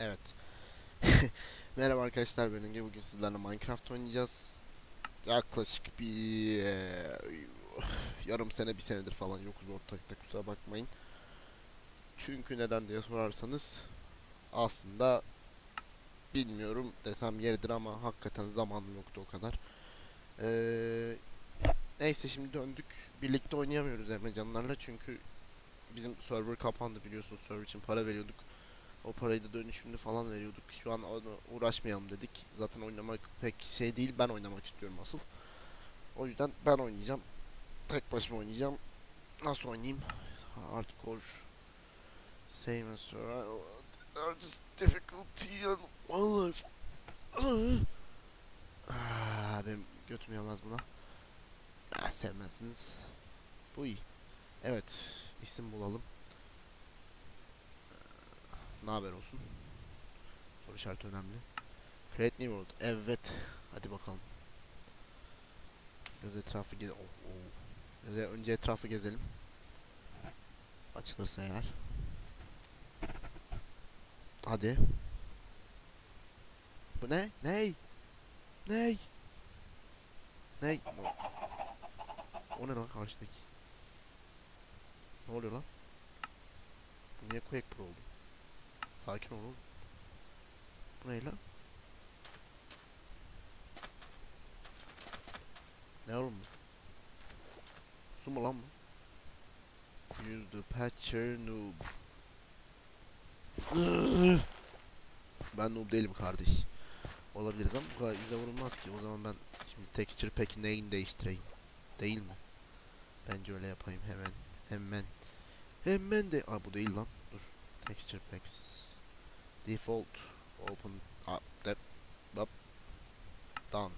Evet. Merhaba arkadaşlar ben Ege. Bugün sizlerle Minecraft oynayacağız. Yaklaşık bir eee, yarım sene bir senedir falan yokuz ortakta kusura bakmayın. Çünkü neden diye sorarsanız aslında bilmiyorum desem yeridir ama hakikaten zamanım yoktu o kadar. Eee, neyse şimdi döndük. Birlikte oynayamıyoruz Emrecanlarla çünkü bizim server kapandı biliyorsunuz server için para veriyorduk. O parayı da dönüşümlü falan veriyorduk. Şu an onu uğraşmayalım dedik. Zaten oynamak pek şey değil. Ben oynamak istiyorum asıl. O yüzden ben oynayacağım. Tek başıma oynayacağım. Nasıl oynayayım? Hardcore. Same as survival. Largest difficulty on one life. Ah, benim götüm yemez buna. Ah, sevmezsiniz. Bu iyi. Evet. isim bulalım. Ne haber olsun? Soru işareti önemli. Create New World. Evet. Hadi bakalım. Biraz etrafı gez... Oh, oh. Biraz e- önce etrafı gezelim. Açılırsa eğer. Hadi. Bu ne? Ney? Ney? Ney? O ne lan karşıdaki? Ne oluyor lan? Niye Quake Pro oldu? Sakin ol oğlum. Bu ne lan? Ne oğlum bu? Su mu lan bu? Use the patcher noob. ben noob değilim kardeş. Olabiliriz ama bu kadar yüze vurulmaz ki. O zaman ben şimdi texture pack'in neyini değiştireyim? Değil mi? Bence öyle yapayım hemen. Hemen. Hemen de... Aa bu değil lan. Dur. Texture packs. Default. Open. Up. That. Up. Done.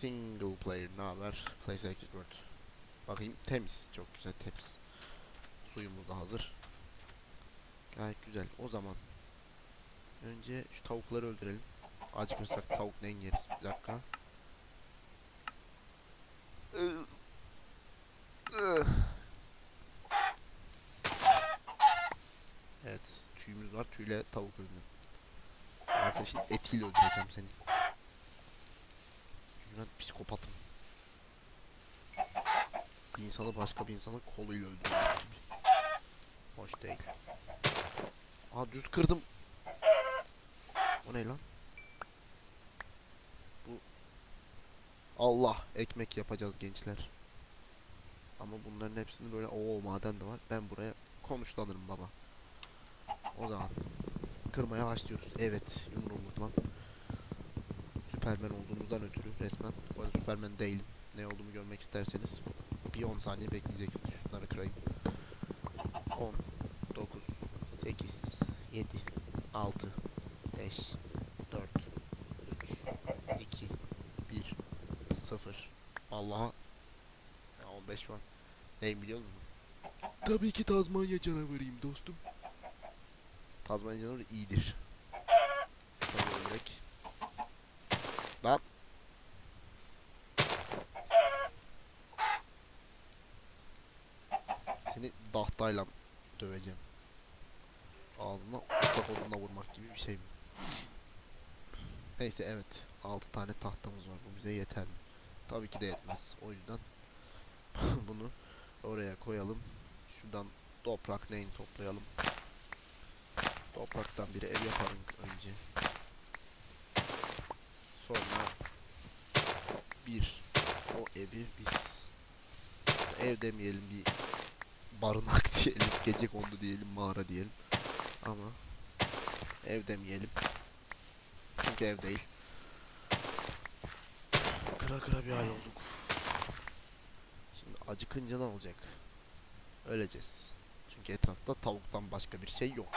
Single player. Ne haber? Play selected word. Bakayım temiz. Çok güzel temiz. Suyumuz da hazır. Gayet güzel. O zaman önce şu tavukları öldürelim. Acıkırsak tavuk neyin yeriz? Bir dakika. Ugh. Evet. Tüyümüz var. Tüyle tavuk öldürdüm. Arkadaşın etiyle öldüreceğim seni. Çünkü ben psikopatım. Bir insanı başka bir insanın koluyla öldürüyor gibi. Hoş değil. Aa düz kırdım. O ne lan? Bu Allah ekmek yapacağız gençler. Ama bunların hepsini böyle o maden de var. Ben buraya konuşlanırım baba. O zaman kırmaya başlıyoruz. Evet yumruğumuzla. Süpermen olduğumuzdan ötürü resmen. Bu arada Süpermen değilim. Ne olduğumu görmek isterseniz bir 10 saniye bekleyeceksiniz. Şunları kırayım. 10 9 8 7 6 5 4 3 2 1 0 Allah'a ya 15 var. Neyim biliyor musun? Tabii ki Tazmanya canavarıyım dostum. Tazmanya canavarı iyidir. Örnek. Lan. Seni dahtayla döveceğim. Ağzına ıslak odunla vurmak gibi bir şey mi? Neyse evet. 6 tane tahtamız var. Bu bize yeter mi? Tabii ki de yetmez. O yüzden bunu oraya koyalım. Şuradan toprak neyin toplayalım. Topraktan bir ev yapalım önce. Sonra bir o evi biz ev demeyelim bir barınak diyelim, gece kondu diyelim, mağara diyelim. Ama ev demeyelim. Çünkü ev değil. Kıra kıra bir hal olduk. Şimdi acıkınca ne olacak? Öleceğiz. Çünkü etrafta tavuktan başka bir şey yok.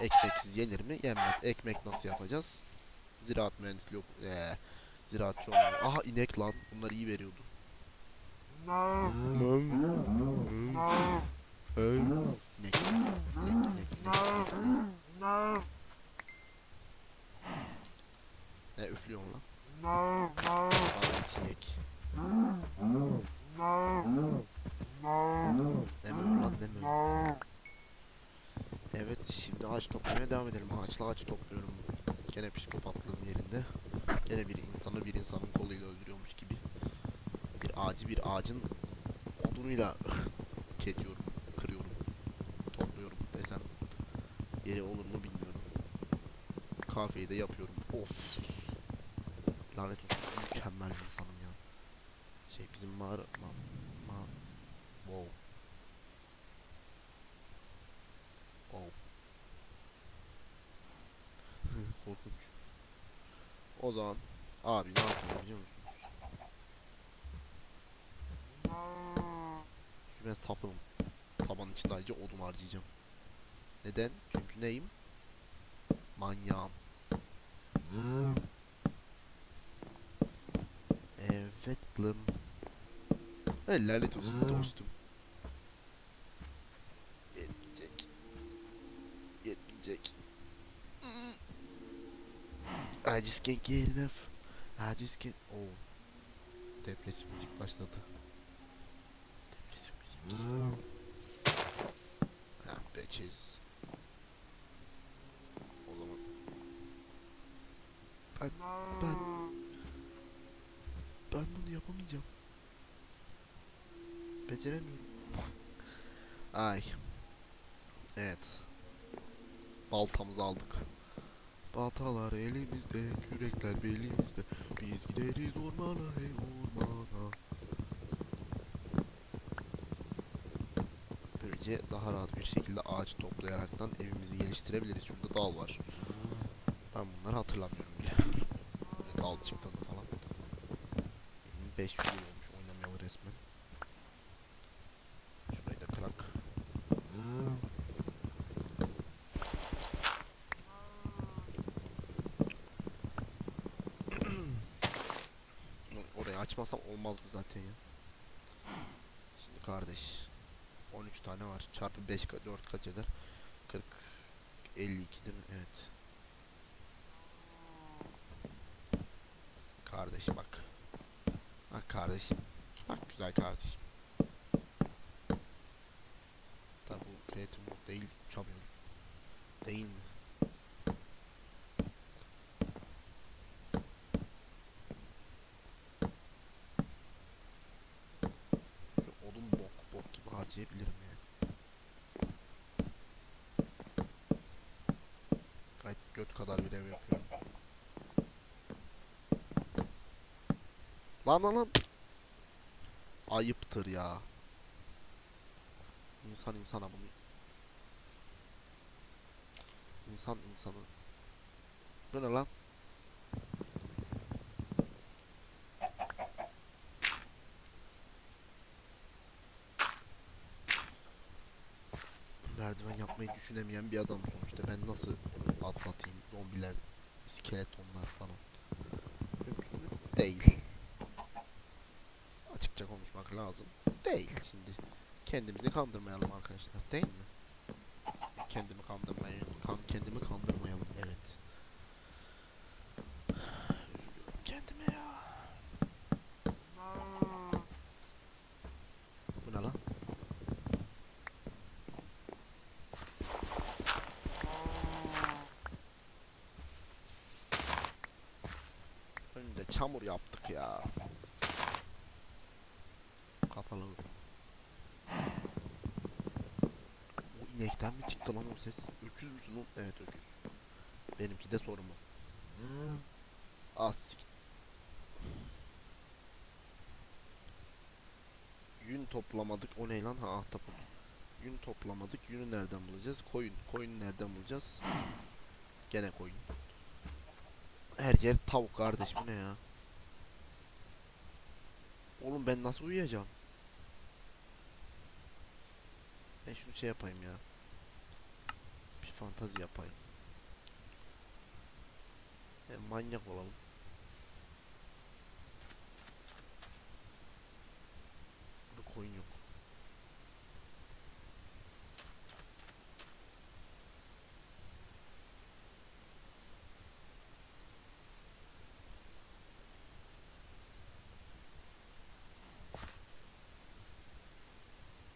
Ekmeksiz yenir mi? Yenmez. Ekmek nasıl yapacağız? Ziraat mühendisliği oku... Ee, ziraatçı olmalı. Aha inek lan. Bunlar iyi veriyordu. Hey. İnek. İnek, inek, inek, inek, inek. Ne üflüyorsun lan? Bana et yiyek. Deme lan deme. Evet şimdi Ağaç toplamaya devam edelim. Ağaçla ağaç topluyorum. Gene psikopatlığım yerinde. Gene bir insanı bir insanın koluyla öldürüyormuş gibi. Bir ağacı bir ağacın odunuyla kesiyorum, kırıyorum, topluyorum desem yeri olur mu bilmiyorum. Kahveyi de yapıyorum. Of. Lanet olsun. Mükemmel insanım ya. Şey bizim mağara... O zaman abi ne yapacağız biliyor musunuz? Çünkü ben sapığım. Tabanın içinde ayrıca odun harcayacağım. Neden? Çünkü neyim? Manyağım. Evet lım. Hey, lanet olsun dostum. Yetmeyecek. Yetmeyecek. I just can't get enough. I just can't... Oh. Depresif müzik başladı. Depresif müzik. Ha bitches. O zaman. Ben, ben, ben bunu yapamayacağım. Beceremiyorum. Ay. Evet. Baltamızı aldık. Baltalar elimizde, kürekler belimizde. Biz gideriz ormana, hey ormana. Böylece daha rahat bir şekilde ağaç toplayaraktan evimizi geliştirebiliriz. Şurada dal var. Ben bunları hatırlamıyorum bile. Dal çıktığını falan. 5 yıl olmuş oynamayalı resmen. Açmasam olmazdı zaten ya. Şimdi kardeş. 13 tane var. Çarpı 5 ka- 4 kaç eder? 40 52 değil mi? Evet. Kardeş bak. Bak kardeşim. Bak güzel kardeşim. Tabi bu creative mode değil. Uçamıyoruz. Değil mi? Böyle Odun bok bok gibi harcayabilirim yani. Gayet göt kadar görev yapıyorum. Lan lan lan. Ayıptır ya. İnsan insana bunu. İnsan insanı. Bu ne lan? Merdiven yapmayı düşünemeyen bir adam sonuçta. Ben nasıl atlatayım zombiler, iskeletonlar falan. Mümkün mü? Değil. Açıkça konuşmak lazım. Değil şimdi. Kendimizi kandırmayalım arkadaşlar. Değil mi? Kendimi kandırmayalım. Kan kendimi kandırmayalım. Evet. Üzülüyorum kendime ya. Bu ne lan? Önünde çamur yaptık ya. Kapalı. O inekten mi çıktı lan o ses? Öküz müsün oğlum? Evet öküz. Benimki de sorumu. Az sik- Yün toplamadık. O ne lan? Ha ahtapot. Yün toplamadık. Yünü nereden bulacağız? Koyun. Koyunu nereden bulacağız? Gene koyun. Her yer tavuk kardeş bu ne ya? Oğlum ben nasıl uyuyacağım? Ben şunu şey yapayım ya. Bir fantazi yapayım. E, manyak olalım. Burada koyun yok.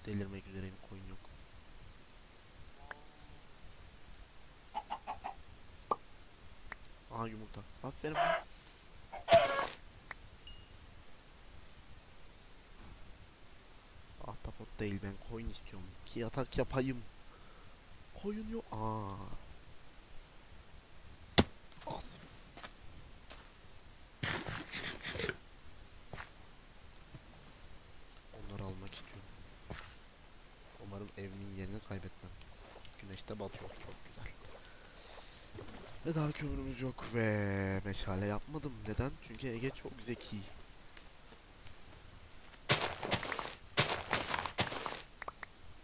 Delirmek üzereyim koyun yok. Aa yumurta. Aferin. Ahtapot değil ben koyun istiyorum. Ki yatak yapayım. Koyun yok. Aa. As. Onları almak istiyorum. Umarım evimin yerini kaybetmem. Güneşte batıyor çok güzel. Ve daha kömürümüz yok ve meşale yapmadım. Neden? Çünkü Ege çok zeki.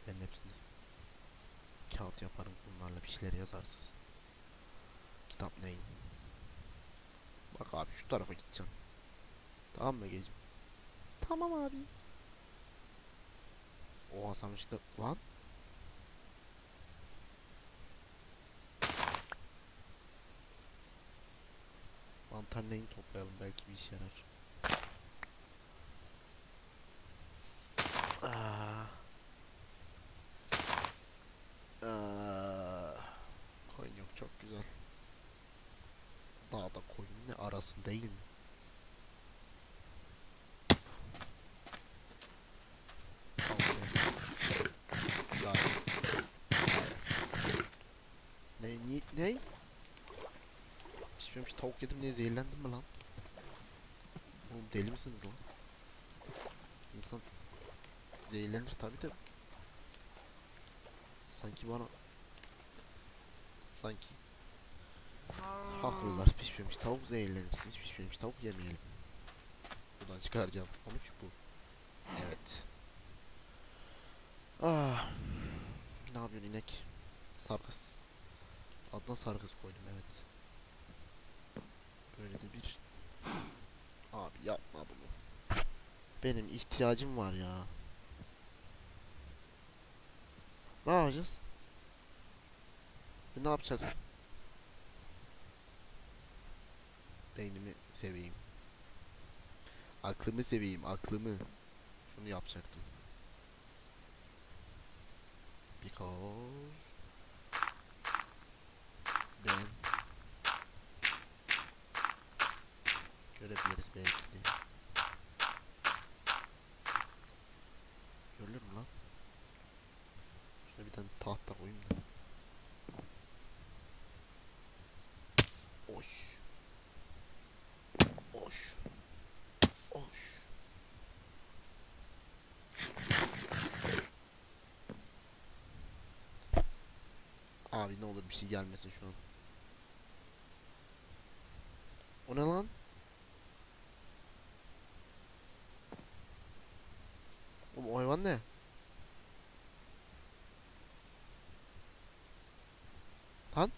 Ben hepsini kağıt yaparım bunlarla bir şeyler yazarsın. Kitap neyin? Bak abi şu tarafa gideceksin. Tamam mı Ege'cim? Tamam abi. O Hasan işte lan. Mantar neyini toplayalım belki bir işe yarar. Aa. Aa. Koyun yok çok güzel. Dağda koyun ne arasın değil mi? Ya. Ne ne? Pişmemiş tavuk yedim diye zehirlendim mi lan? Oğlum deli misiniz lan? İnsan zehirlenir tabi de. Sanki bana sanki haklılar pişmemiş tavuk zehirlenirsiniz pişmemiş tavuk yemeyelim. Buradan çıkaracağım sonuç bu. Evet. Ah. Ne yapıyorsun inek? Sarkız. Adına sarkız koydum evet. Böyle de bir Abi yapma bunu. Benim ihtiyacım var ya. Ne yapacağız? E, ne yapacak? Beynimi seveyim. Aklımı seveyim, aklımı. Şunu yapacaktım. Because ben görebiliriz belki de. Görülür mü lan? Şuna bir tane tahta koyayım da. Oş. Oş. Oş. Abi ne olur bir şey gelmesin şu an. O ne lan? Oğlum o hayvan ne? Lan?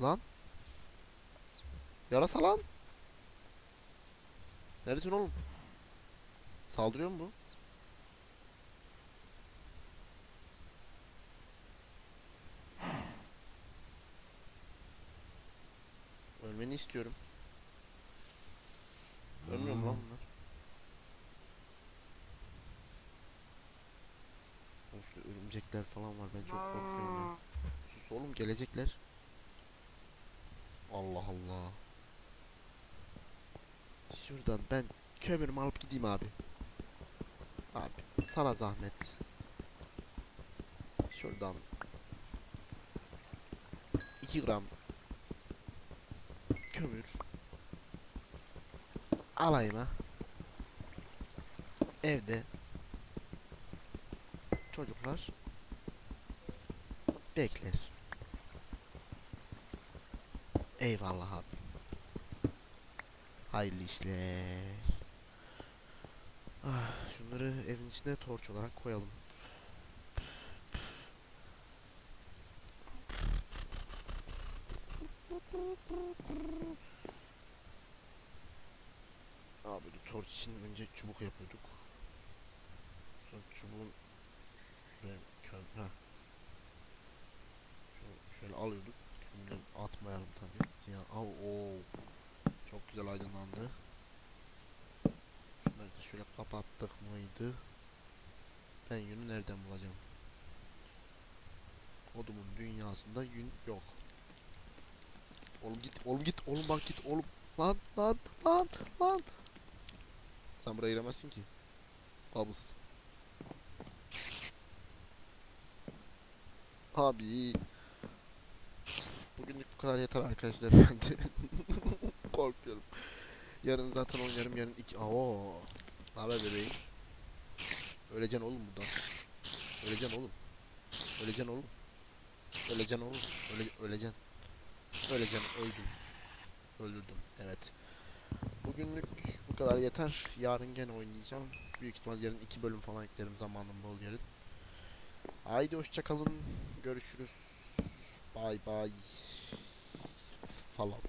Lan? Yarasa lan? Neredesin oğlum? Saldırıyor mu bu? Ölmeni istiyorum. Ölmüyor mu lan bunlar? Şurada örümcekler falan var ben çok korkuyorum ya. Sus oğlum gelecekler. Allah Allah. Şuradan ben kömürümü alıp gideyim abi. Abi sana zahmet. Şuradan 2 gram kömür alayım ha. Evde çocuklar bekler. Eyvallah abi. Hayırlı işler. Ah, şunları evin içine torç olarak koyalım. Abi bu torç için önce çubuk yapıyorduk. Sonra çubuğun ha. Şöyle, şöyle alıyorduk. Kömürleri atmayalım tabi. Ziyan. Av. Çok güzel aydınlandı. Şunları şöyle kapattık mıydı? Ben yünü nereden bulacağım? Odumun dünyasında yün yok. Oğlum git, oğlum git, oğlum bak git, oğlum. Lan, lan, lan, lan. Sen buraya giremezsin ki. Bubbles. Abi. Bugünlük bu kadar yeter arkadaşlar. Ben de korkuyorum. Yarın zaten oynarım. Yarın iki... Oo. Ne haber bebeğim? Öleceksin oğlum buradan. Öleceksin oğlum. Öleceksin oğlum. Öleceksin oğlum. Öle, öleceksin. Öleceksin. Öldüm. Öldürdüm. Evet. Bugünlük bu kadar yeter. Yarın gene oynayacağım. Büyük ihtimal yarın iki bölüm falan eklerim zamanım bol yarın. Haydi hoşçakalın. Görüşürüz. Bay bay. Falan.